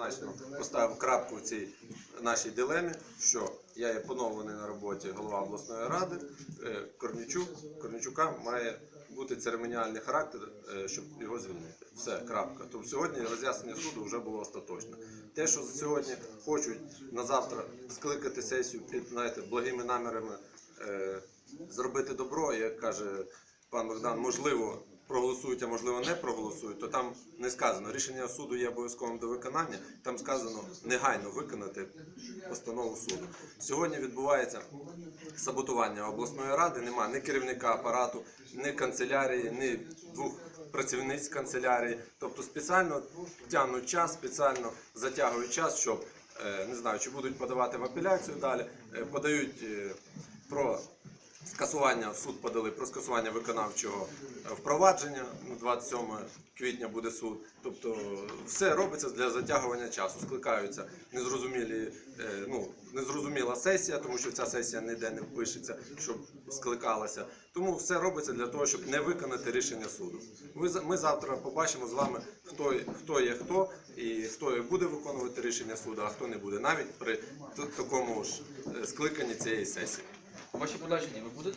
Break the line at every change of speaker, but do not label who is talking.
однозначно поставив крапку в цій нашій дилемі, що я є поновлений на роботі голова обласної ради. е, Корнічук, Корнічука має бути церемоніальний характер, е, щоб його звільнити. Все, крапка. Тобто сьогодні роз'яснення суду вже було остаточне. Те, що сьогодні хочуть на завтра скликати сесію під знаєте, благими намірами е, зробити добро, як каже пан Богдан, можливо, проголосують, а можливо не проголосують, то там не сказано. Рішення суду є обов'язковим до виконання. Там сказано негайно виконати постанову суду. Сьогодні відбувається саботування обласної ради. Нема ні керівника апарату, ні канцелярії, ні двох працівниць канцелярії. Тобто спеціально тягнуть час, спеціально затягують час, щоб е, не знаю, чи будуть подавати в апеляцію далі, е, подають е, про скасування в суд подали про скасування виконавчого е, впровадження. Ну, 27 квітня буде суд. Тобто все робиться для затягування часу. Скликаються незрозумілі, е, ну незрозуміла сесія, тому що ця сесія ніде не пишеться, щоб скликалася. Тому все робиться для того, щоб не виконати рішення суду. Ми завтра побачимо з вами, хто хто є хто і хто буде виконувати рішення суду, а хто не буде, навіть при такому ж е, скликанні цієї сесії.
Ваші подальші ви будете